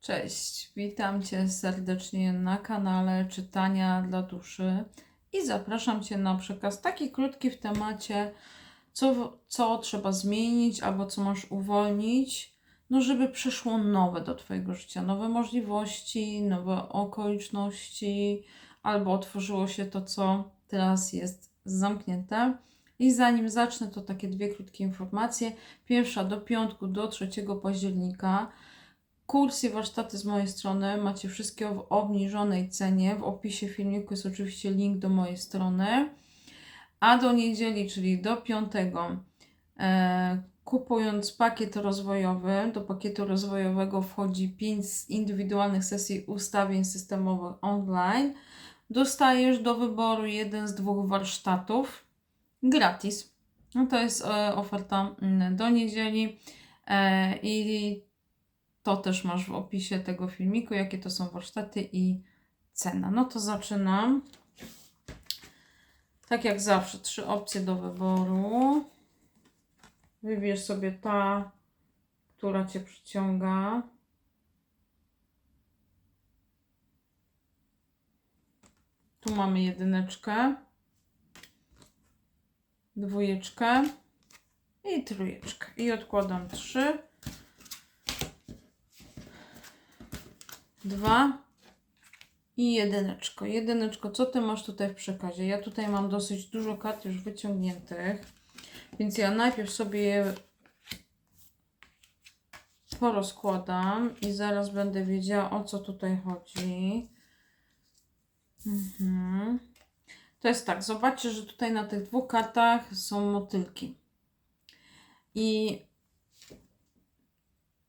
Cześć, witam Cię serdecznie na kanale Czytania dla Duszy i zapraszam Cię na przekaz taki krótki w temacie, co, co trzeba zmienić albo co masz uwolnić, no żeby przyszło nowe do Twojego życia, nowe możliwości, nowe okoliczności, albo otworzyło się to, co teraz jest zamknięte. I zanim zacznę, to takie dwie krótkie informacje. Pierwsza do piątku, do 3 października. Kurs i warsztaty z mojej strony macie wszystkie w obniżonej cenie. W opisie filmiku jest oczywiście link do mojej strony. A do niedzieli, czyli do piątego, e, kupując pakiet rozwojowy, do pakietu rozwojowego wchodzi 5 indywidualnych sesji ustawień systemowych online. Dostajesz do wyboru jeden z dwóch warsztatów gratis. No to jest e, oferta mm, do niedzieli. E, I to też masz w opisie tego filmiku, jakie to są warsztaty i cena. No to zaczynam. Tak jak zawsze, trzy opcje do wyboru. Wybierz sobie ta, która Cię przyciąga. Tu mamy jedyneczkę, dwójeczkę i trójeczkę. I odkładam trzy. Dwa i jedyneczko. Jedyneczko, co ty masz tutaj w przekazie? Ja tutaj mam dosyć dużo kart już wyciągniętych, więc ja najpierw sobie je porozkładam i zaraz będę wiedziała o co tutaj chodzi. Mhm. To jest tak, zobaczcie, że tutaj na tych dwóch kartach są motylki. I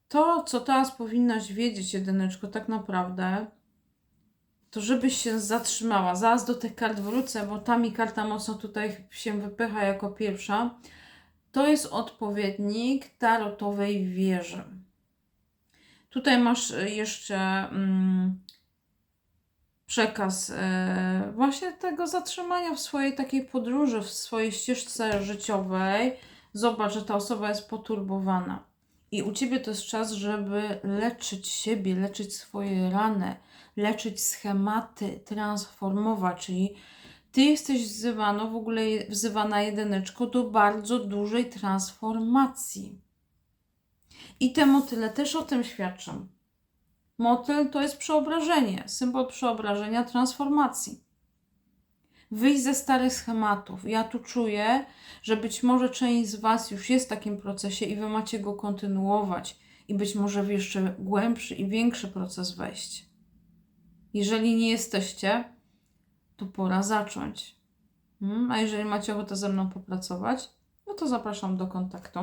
to, co teraz powinnaś wiedzieć, jedyneczko, tak naprawdę, to żebyś się zatrzymała. Zaraz do tych kart wrócę, bo ta mi karta mocno tutaj się wypycha jako pierwsza. To jest odpowiednik tarotowej wieży. Tutaj masz jeszcze mm, przekaz e, właśnie tego zatrzymania w swojej takiej podróży, w swojej ścieżce życiowej. Zobacz, że ta osoba jest poturbowana. I u ciebie to jest czas, żeby leczyć siebie, leczyć swoje rany, leczyć schematy, transformować. Czyli ty jesteś wzywana, w ogóle wzywana jedyneczko do bardzo dużej transformacji. I te motyle też o tym świadczą. Motyl to jest przeobrażenie, symbol przeobrażenia, transformacji wyjść ze starych schematów. Ja tu czuję, że być może część z Was już jest w takim procesie i Wy macie go kontynuować i być może w jeszcze głębszy i większy proces wejść. Jeżeli nie jesteście, to pora zacząć. Hmm? A jeżeli macie ochotę ze mną popracować, no to zapraszam do kontaktu.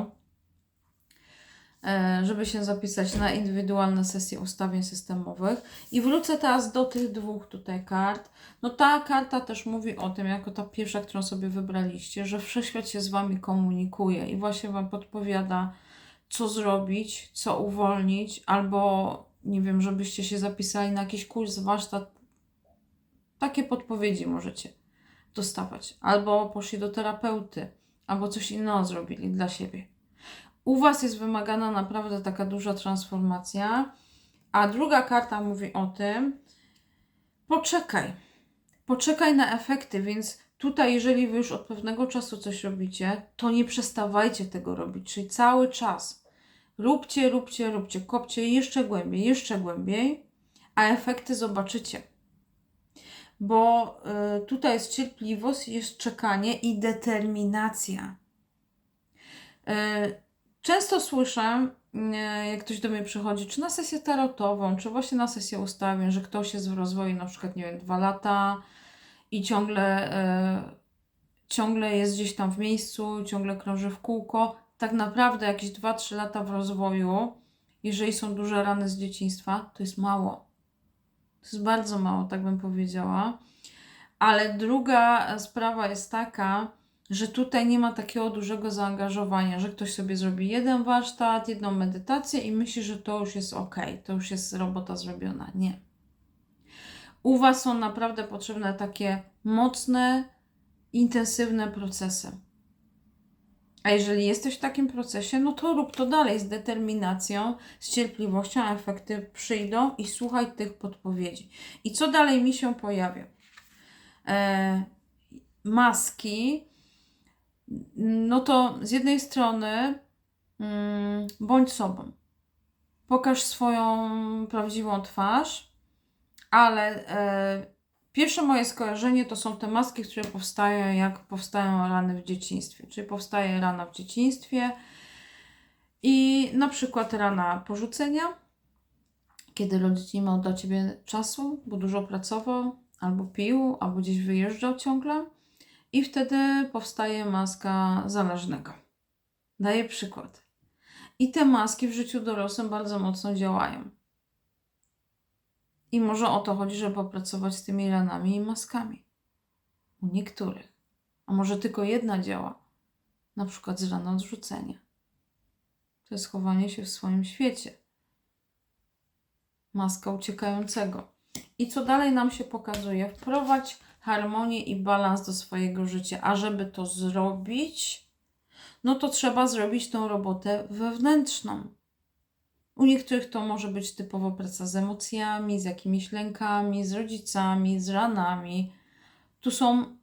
E, żeby się zapisać na indywidualne sesje ustawień systemowych. I wrócę teraz do tych dwóch tutaj kart. No ta karta też mówi o tym, jako ta pierwsza, którą sobie wybraliście, że wszechświat się z Wami komunikuje i właśnie Wam podpowiada, co zrobić, co uwolnić, albo nie wiem, żebyście się zapisali na jakiś kurs, warsztat. Takie podpowiedzi możecie dostawać. Albo poszli do terapeuty, albo coś innego zrobili dla siebie u Was jest wymagana naprawdę taka duża transformacja. A druga karta mówi o tym, poczekaj, poczekaj na efekty, więc tutaj, jeżeli Wy już od pewnego czasu coś robicie, to nie przestawajcie tego robić, czyli cały czas róbcie, róbcie, róbcie, kopcie jeszcze głębiej, jeszcze głębiej, a efekty zobaczycie. Bo y, tutaj jest cierpliwość, jest czekanie i determinacja. Y, Często słyszę, jak ktoś do mnie przychodzi, czy na sesję tarotową, czy właśnie na sesję ustawień, że ktoś jest w rozwoju na przykład, nie wiem, dwa lata i ciągle, e, ciągle jest gdzieś tam w miejscu, ciągle krąży w kółko. Tak naprawdę jakieś 2-3 lata w rozwoju, jeżeli są duże rany z dzieciństwa, to jest mało. To jest bardzo mało, tak bym powiedziała. Ale druga sprawa jest taka, że tutaj nie ma takiego dużego zaangażowania, że ktoś sobie zrobi jeden warsztat, jedną medytację i myśli, że to już jest ok, to już jest robota zrobiona. Nie. U Was są naprawdę potrzebne takie mocne, intensywne procesy. A jeżeli jesteś w takim procesie, no to rób to dalej z determinacją, z cierpliwością, a efekty przyjdą i słuchaj tych podpowiedzi. I co dalej mi się pojawia? E, maski, no to z jednej strony mm, bądź sobą. Pokaż swoją prawdziwą twarz, ale e, pierwsze moje skojarzenie to są te maski, które powstają jak powstają rany w dzieciństwie. Czyli powstaje rana w dzieciństwie i na przykład rana porzucenia, kiedy rodzic nie miał dla ciebie czasu, bo dużo pracował, albo pił, albo gdzieś wyjeżdżał ciągle. I wtedy powstaje maska zależnego. Daję przykład. I te maski w życiu dorosłym bardzo mocno działają. I może o to chodzi, żeby popracować z tymi ranami i maskami. U niektórych. A może tylko jedna działa. Na przykład z rana odrzucenia. To jest chowanie się w swoim świecie. Maska uciekającego. I co dalej nam się pokazuje? Wprowadź harmonię i balans do swojego życia. A żeby to zrobić, no to trzeba zrobić tą robotę wewnętrzną. U niektórych to może być typowo praca z emocjami, z jakimiś lękami, z rodzicami, z ranami. Tu są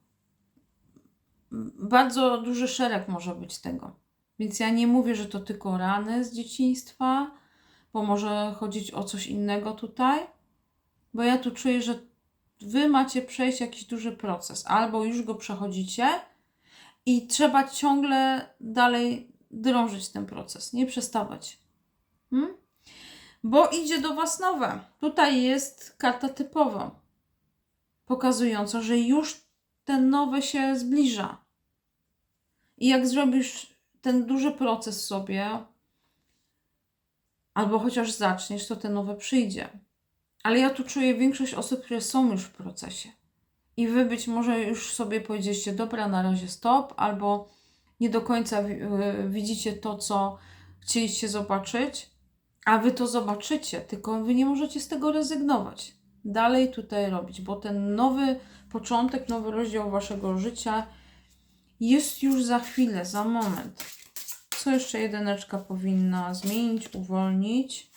bardzo duży szereg może być tego. Więc ja nie mówię, że to tylko rany z dzieciństwa, bo może chodzić o coś innego tutaj, bo ja tu czuję, że wy macie przejść jakiś duży proces, albo już go przechodzicie i trzeba ciągle dalej drążyć ten proces, nie przestawać. Hmm? Bo idzie do Was nowe. Tutaj jest karta typowa, pokazująca, że już ten nowe się zbliża. I jak zrobisz ten duży proces sobie, albo chociaż zaczniesz, to ten nowe przyjdzie. Ale ja tu czuję większość osób, które są już w procesie. I wy być może już sobie powiedzieliście, dobra, na razie stop, albo nie do końca y, widzicie to, co chcieliście zobaczyć, a wy to zobaczycie, tylko wy nie możecie z tego rezygnować. Dalej tutaj robić, bo ten nowy początek, nowy rozdział waszego życia jest już za chwilę, za moment. Co jeszcze jedyneczka powinna zmienić, uwolnić?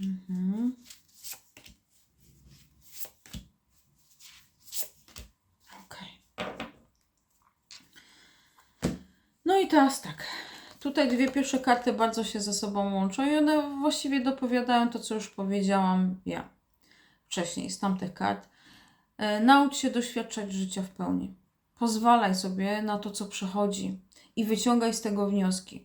Mhm. No i teraz tak. Tutaj dwie pierwsze karty bardzo się ze sobą łączą i one właściwie dopowiadają to, co już powiedziałam ja wcześniej z tamtych kart. E, naucz się doświadczać życia w pełni. Pozwalaj sobie na to, co przychodzi i wyciągaj z tego wnioski.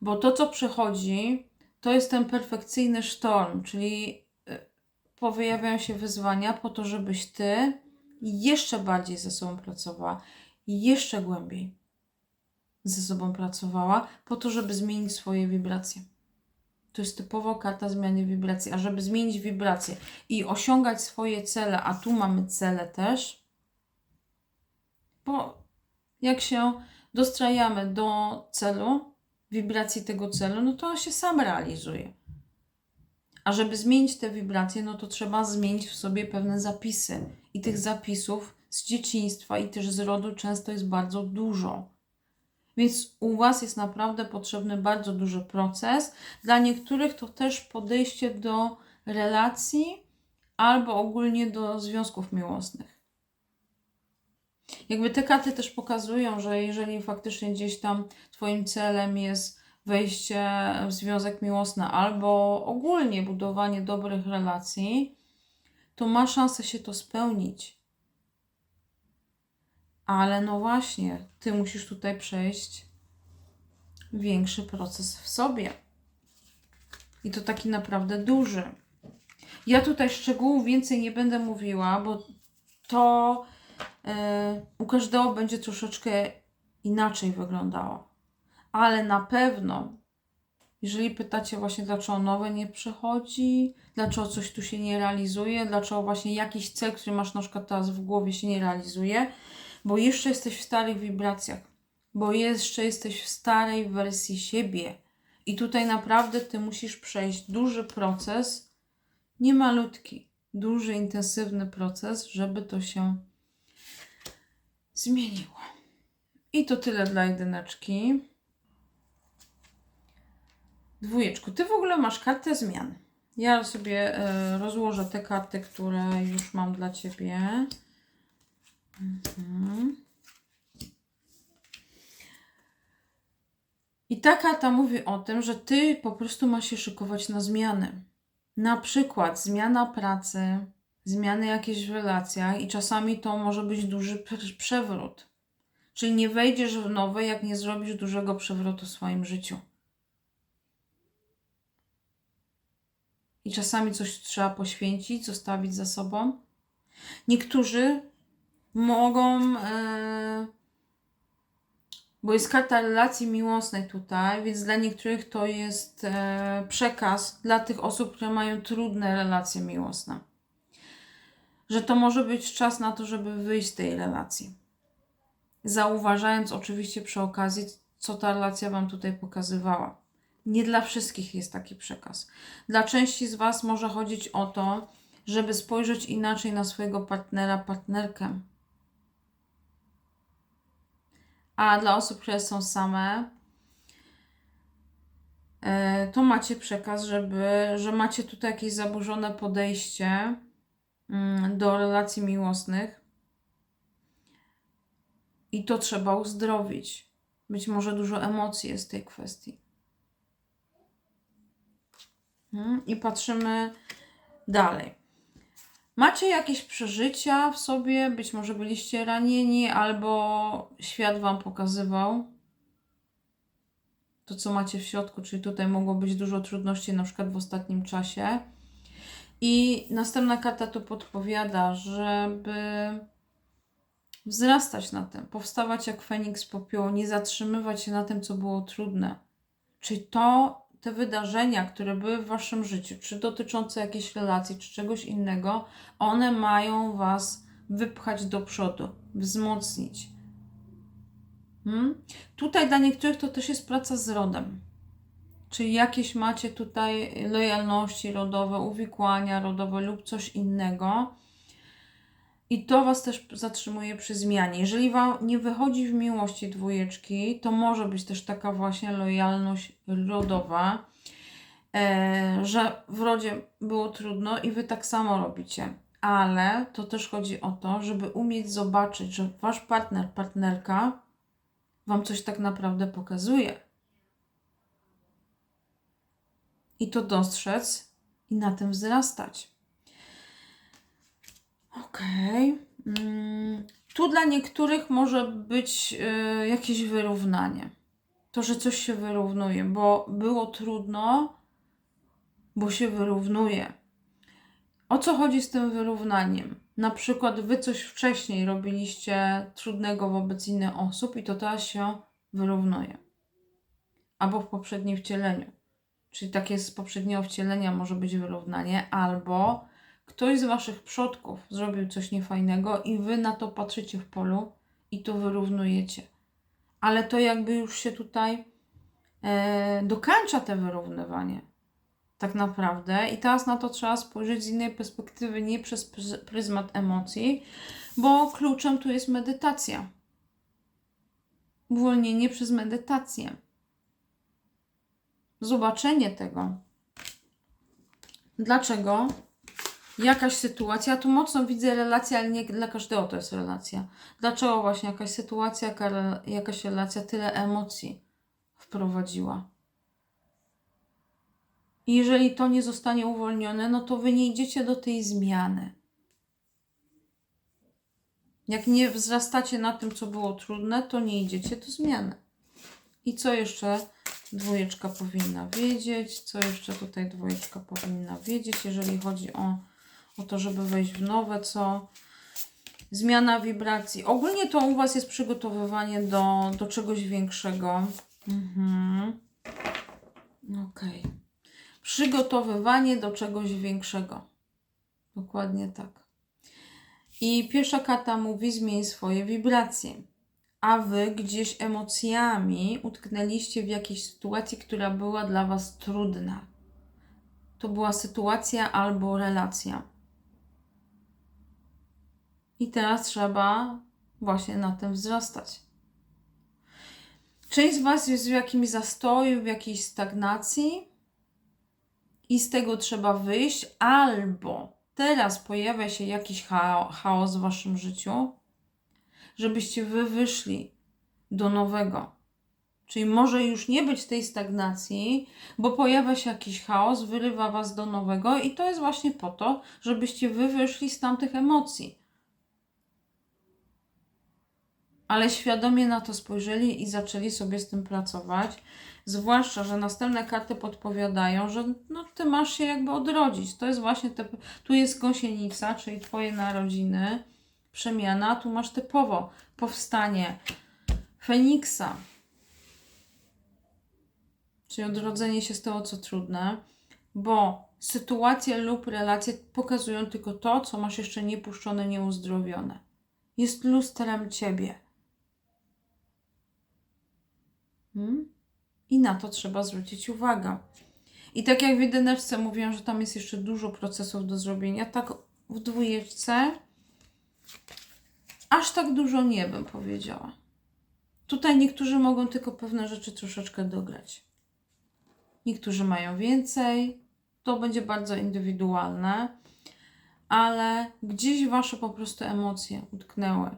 Bo to, co przychodzi, to jest ten perfekcyjny sztorm, czyli e, pojawiają się wyzwania po to, żebyś ty jeszcze bardziej ze sobą pracowała, jeszcze głębiej ze sobą pracowała, po to, żeby zmienić swoje wibracje. To jest typowo karta zmiany wibracji. A żeby zmienić wibracje i osiągać swoje cele, a tu mamy cele też, bo jak się dostrajamy do celu, wibracji tego celu, no to on się sam realizuje. A żeby zmienić te wibracje, no to trzeba zmienić w sobie pewne zapisy. I tych zapisów z dzieciństwa i też z rodu często jest bardzo dużo. Więc u Was jest naprawdę potrzebny bardzo duży proces. Dla niektórych to też podejście do relacji albo ogólnie do związków miłosnych. Jakby te karty też pokazują, że jeżeli faktycznie gdzieś tam Twoim celem jest wejście w związek miłosny albo ogólnie budowanie dobrych relacji, to ma szansę się to spełnić. Ale no właśnie, ty musisz tutaj przejść większy proces w sobie. I to taki naprawdę duży. Ja tutaj szczegółów więcej nie będę mówiła, bo to yy, u każdego będzie troszeczkę inaczej wyglądało. Ale na pewno, jeżeli pytacie właśnie, dlaczego nowe nie przychodzi, dlaczego coś tu się nie realizuje, dlaczego właśnie jakiś cel, który masz na przykład teraz w głowie się nie realizuje, bo jeszcze jesteś w starych wibracjach, bo jeszcze jesteś w starej wersji siebie. I tutaj naprawdę ty musisz przejść duży proces, nie malutki, duży, intensywny proces, żeby to się zmieniło. I to tyle dla jedyneczki. Dwójeczku, ty w ogóle masz kartę zmian. Ja sobie e, rozłożę te karty, które już mam dla ciebie. Mhm. I ta karta mówi o tym, że ty po prostu masz się szykować na zmiany. Na przykład zmiana pracy, zmiany jakieś w relacjach i czasami to może być duży pr- przewrót. Czyli nie wejdziesz w nowe, jak nie zrobisz dużego przewrotu w swoim życiu. I czasami coś trzeba poświęcić, zostawić za sobą. Niektórzy mogą, e, bo jest karta relacji miłosnej tutaj, więc dla niektórych to jest e, przekaz dla tych osób, które mają trudne relacje miłosne. Że to może być czas na to, żeby wyjść z tej relacji. Zauważając oczywiście przy okazji, co ta relacja Wam tutaj pokazywała. Nie dla wszystkich jest taki przekaz. Dla części z Was może chodzić o to, żeby spojrzeć inaczej na swojego partnera, partnerkę. A dla osób, które są same, e, to macie przekaz, żeby, że macie tutaj jakieś zaburzone podejście mm, do relacji miłosnych i to trzeba uzdrowić. Być może dużo emocji jest w tej kwestii. Mhm, I patrzymy dalej. Macie jakieś przeżycia w sobie, być może byliście ranieni, albo świat Wam pokazywał to, co macie w środku, czyli tutaj mogło być dużo trudności, na przykład w ostatnim czasie. I następna karta tu podpowiada, żeby wzrastać na tym, powstawać jak Feniks z popiołu, nie zatrzymywać się na tym, co było trudne. Czyli to, te wydarzenia, które były w Waszym życiu, czy dotyczące jakiejś relacji, czy czegoś innego, one mają Was wypchać do przodu, wzmocnić. Hmm? Tutaj dla niektórych to też jest praca z rodem. Czyli jakieś macie tutaj lojalności rodowe, uwikłania rodowe lub coś innego. I to Was też zatrzymuje przy zmianie. Jeżeli Wam nie wychodzi w miłości dwójeczki, to może być też taka właśnie lojalność rodowa, e, że w rodzie było trudno i Wy tak samo robicie. Ale to też chodzi o to, żeby umieć zobaczyć, że Wasz partner, partnerka Wam coś tak naprawdę pokazuje. I to dostrzec i na tym wzrastać. Okej. Mm, Tu dla niektórych może być y, jakieś wyrównanie. To, że coś się wyrównuje, bo było trudno, bo się wyrównuje. O co chodzi z tym wyrównaniem? Na przykład wy coś wcześniej robiliście trudnego wobec innych osób i to teraz się wyrównuje. Albo w poprzednim wcieleniu. Czyli takie z poprzedniego wcielenia może być wyrównanie, albo ktoś z waszych przodków zrobił coś niefajnego i wy na to patrzycie w polu i to wyrównujecie. Ale to jakby już się tutaj e, dokańcza te wyrównywanie. Tak naprawdę. I teraz na to trzeba spojrzeć z innej perspektywy, nie przez pryz- pryzmat emocji, bo kluczem tu jest medytacja. Uwolnienie przez medytację. Zobaczenie tego. Dlaczego? Jakaś sytuacja, tu mocno widzę relację, ale nie dla każdego to jest relacja. Dlaczego właśnie jakaś sytuacja, jaka, jakaś relacja tyle emocji wprowadziła? I jeżeli to nie zostanie uwolnione, no to wy nie idziecie do tej zmiany. Jak nie wzrastacie na tym, co było trudne, to nie idziecie do zmiany. I co jeszcze dwójeczka powinna wiedzieć? Co jeszcze tutaj dwójeczka powinna wiedzieć, jeżeli chodzi o o to, żeby wejść w nowe, co zmiana wibracji. Ogólnie to u Was jest przygotowywanie do, do czegoś większego. Mhm. Okej. Przygotowywanie do czegoś większego. Dokładnie tak. I pierwsza karta mówi: zmień swoje wibracje. A wy gdzieś emocjami utknęliście w jakiejś sytuacji, która była dla Was trudna. To była sytuacja albo relacja. I teraz trzeba właśnie na tym wzrastać. Część z Was jest w jakimś zastoju, w jakiejś stagnacji, i z tego trzeba wyjść, albo teraz pojawia się jakiś chao- chaos w waszym życiu, żebyście wy wyszli do nowego. Czyli może już nie być tej stagnacji, bo pojawia się jakiś chaos, wyrywa was do nowego i to jest właśnie po to, żebyście wy wyszli z tamtych emocji. Ale świadomie na to spojrzeli i zaczęli sobie z tym pracować. Zwłaszcza, że następne karty podpowiadają, że no, ty masz się jakby odrodzić. To jest właśnie te, tu jest gąsienica, czyli twoje narodziny, przemiana. Tu masz typowo powstanie Feniksa, czyli odrodzenie się z tego, co trudne, bo sytuacje lub relacje pokazują tylko to, co masz jeszcze niepuszczone, nieuzdrowione. Jest lustrem ciebie. Hmm? I na to trzeba zwrócić uwagę. I tak jak w jedyneczce mówiłam, że tam jest jeszcze dużo procesów do zrobienia, tak w dwójeczce aż tak dużo nie bym powiedziała. Tutaj niektórzy mogą tylko pewne rzeczy troszeczkę dograć. Niektórzy mają więcej. To będzie bardzo indywidualne, ale gdzieś wasze po prostu emocje utknęły.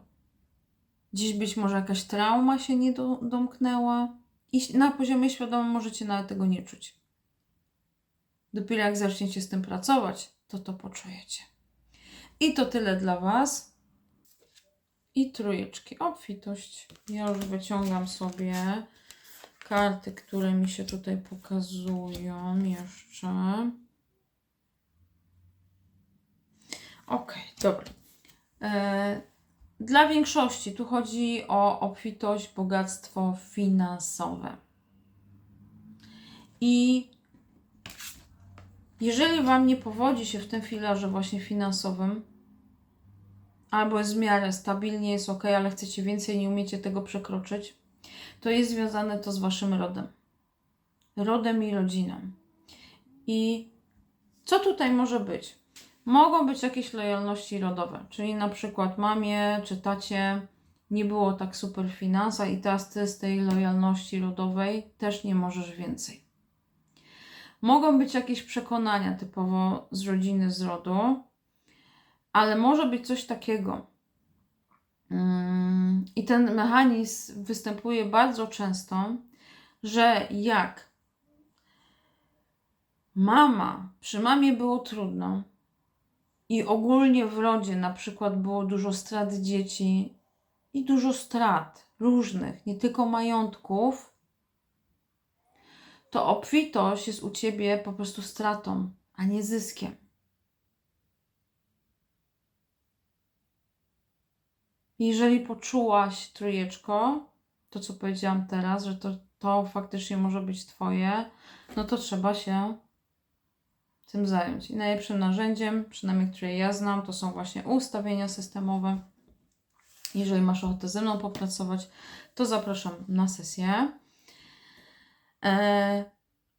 Gdzieś być może jakaś trauma się nie do, domknęła i na poziomie świadomym możecie nawet tego nie czuć. Dopiero jak zaczniecie z tym pracować, to to poczujecie. I to tyle dla Was. I trójeczki. Obfitość. Ja już wyciągam sobie karty, które mi się tutaj pokazują jeszcze. Ok, dobra. E, dla większości tu chodzi o obfitość, bogactwo finansowe. I jeżeli Wam nie powodzi się w tym filarze właśnie finansowym, albo jest w miarę stabilnie, jest ok, ale chcecie więcej, nie umiecie tego przekroczyć, to jest związane to z Waszym rodem. Rodem i rodziną. I co tutaj może być? Mogą być jakieś lojalności rodowe, czyli na przykład mamie czy tacie nie było tak super w finansach i teraz ty z tej lojalności rodowej też nie możesz więcej. Mogą być jakieś przekonania typowo z rodziny, z rodu, ale może być coś takiego. Mm, I ten mechanizm występuje bardzo często, że jak mama, przy mamie było trudno i ogólnie w rodzie na przykład było dużo strat dzieci i dużo strat różnych, nie tylko majątków, to obfitość jest u ciebie po prostu stratą, a nie zyskiem. Jeżeli poczułaś trójeczko, to co powiedziałam teraz, że to, to faktycznie może być Twoje, no to trzeba się tym zająć. I najlepszym narzędziem, przynajmniej które ja znam, to są właśnie ustawienia systemowe. Jeżeli masz ochotę ze mną popracować, to zapraszam na sesję. E,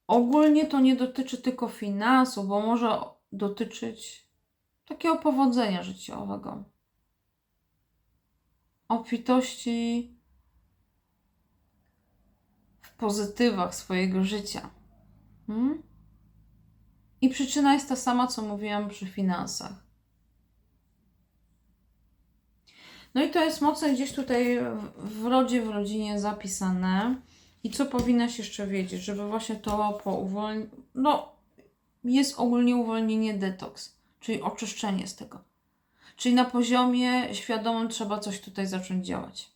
ogólnie to nie dotyczy tylko finansów, bo może dotyczyć takiego powodzenia życiowego obfitości w pozytywach swojego życia. Hmm? I przyczyna jest ta sama, co mówiłam przy finansach. No i to jest mocno gdzieś tutaj w rodzie, w rodzinie zapisane. I co powinnaś jeszcze wiedzieć, żeby właśnie to po uwolnieniu. No, jest ogólnie uwolnienie detoks, czyli oczyszczenie z tego. Czyli na poziomie świadomym trzeba coś tutaj zacząć działać.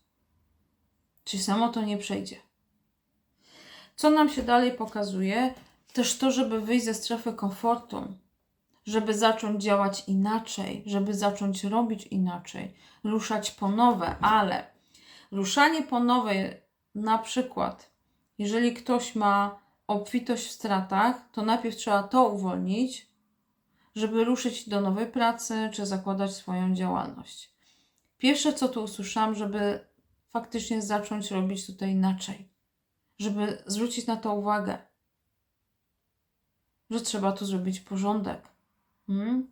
Czyli samo to nie przejdzie. Co nam się dalej pokazuje? Też to, żeby wyjść ze strefy komfortu, żeby zacząć działać inaczej, żeby zacząć robić inaczej, ruszać po nowe, ale ruszanie po nowe, na przykład, jeżeli ktoś ma obfitość w stratach, to najpierw trzeba to uwolnić, żeby ruszyć do nowej pracy czy zakładać swoją działalność. Pierwsze, co tu usłyszałam, żeby faktycznie zacząć robić tutaj inaczej, żeby zwrócić na to uwagę, że trzeba tu zrobić porządek. Hmm?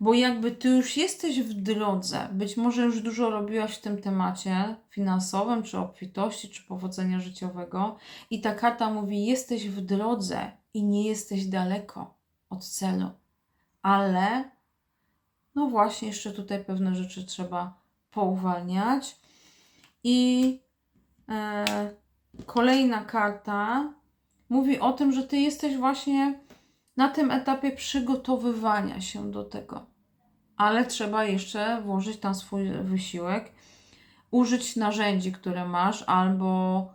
Bo jakby ty już jesteś w drodze, być może już dużo robiłaś w tym temacie finansowym, czy obfitości, czy powodzenia życiowego, i ta karta mówi: jesteś w drodze i nie jesteś daleko od celu. Ale no właśnie, jeszcze tutaj pewne rzeczy trzeba pouwalniać. I e, kolejna karta mówi o tym, że ty jesteś właśnie na tym etapie przygotowywania się do tego. Ale trzeba jeszcze włożyć tam swój wysiłek, użyć narzędzi, które masz, albo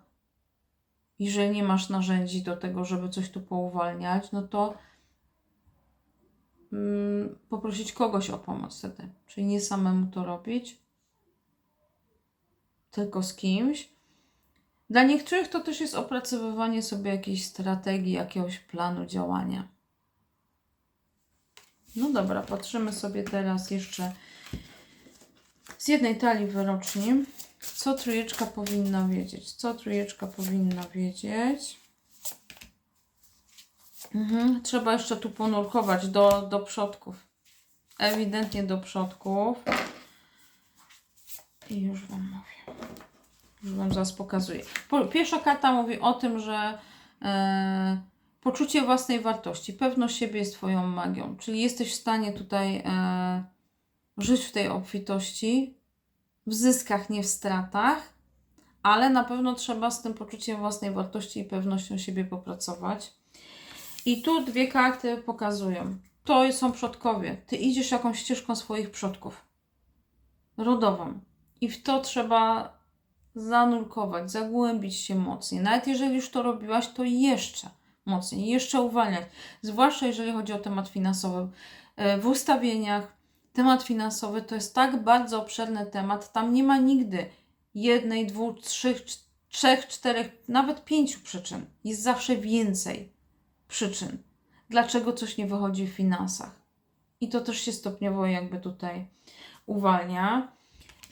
jeżeli nie masz narzędzi do tego, żeby coś tu pouwalniać, no to mm, poprosić kogoś o pomoc wtedy. Czyli nie samemu to robić, tylko z kimś. Dla niektórych to też jest opracowywanie sobie jakiejś strategii, jakiegoś planu działania. No dobra, patrzymy sobie teraz jeszcze z jednej talii wyroczni. Co trójeczka powinna wiedzieć? Co trójeczka powinna wiedzieć? Mhm. Trzeba jeszcze tu ponurkować do, do przodków. Ewidentnie do przodków. I już Wam mówię. Już Wam zaraz pokazuję. Po- Pierwsza karta mówi o tym, że e, poczucie własnej wartości, pewność siebie jest Twoją magią. Czyli jesteś w stanie tutaj e, żyć w tej obfitości, w zyskach, nie w stratach, ale na pewno trzeba z tym poczuciem własnej wartości i pewnością siebie popracować. I tu dwie karty pokazują. To są przodkowie. Ty idziesz jakąś ścieżką swoich przodków. Rodową. I w to trzeba zanurkować, zagłębić się mocniej. Nawet jeżeli już to robiłaś, to jeszcze mocniej, jeszcze uwalniać. Zwłaszcza jeżeli chodzi o temat finansowy. E, W ustawieniach temat finansowy to jest tak bardzo obszerny temat. Tam nie ma nigdy jednej, dwóch, trzech, trzech, czterech, nawet pięciu przyczyn. Jest zawsze więcej przyczyn, dlaczego coś nie wychodzi w finansach. I to też się stopniowo jakby tutaj uwalnia.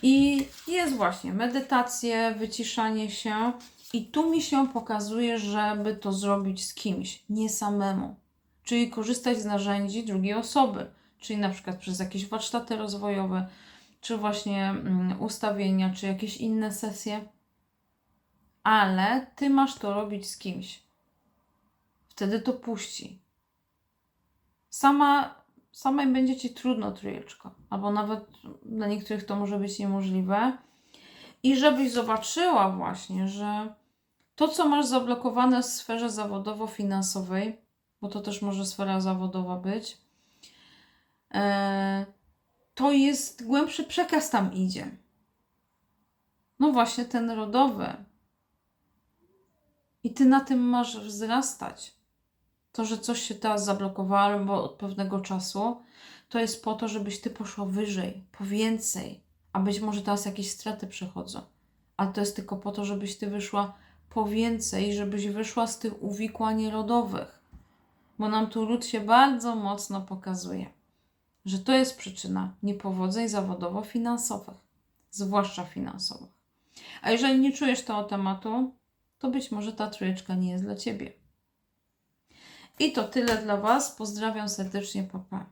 I jest właśnie medytacje, wyciszanie się. I tu mi się pokazuje, żeby to zrobić z kimś, nie samemu. Czyli korzystać z narzędzi drugiej osoby, czyli na przykład przez jakieś warsztaty rozwojowe, czy właśnie mm, ustawienia, czy jakieś inne sesje. Ale ty masz to robić z kimś. Wtedy to puści. Sama, samej będzie ci trudno, trójeczko, albo nawet dla niektórych to może być niemożliwe. I żebyś zobaczyła właśnie, że to, co masz zablokowane w sferze zawodowo-finansowej, bo to też może sfera zawodowa być, e, to jest głębszy przekaz tam idzie. No właśnie ten rodowy. I ty na tym masz wzrastać. To, że coś się teraz zablokowało albo od pewnego czasu, to jest po to, żebyś ty poszła wyżej, po więcej. A być może teraz jakieś straty przechodzą. Ale to jest tylko po to, żebyś ty wyszła po więcej, żebyś wyszła z tych uwikłań rodowych. Bo nam tu ród się bardzo mocno pokazuje, że to jest przyczyna niepowodzeń zawodowo-finansowych, zwłaszcza finansowych. A jeżeli nie czujesz tego tematu, to być może ta trójeczka nie jest dla ciebie. I to tyle dla Was. Pozdrawiam serdecznie, papa.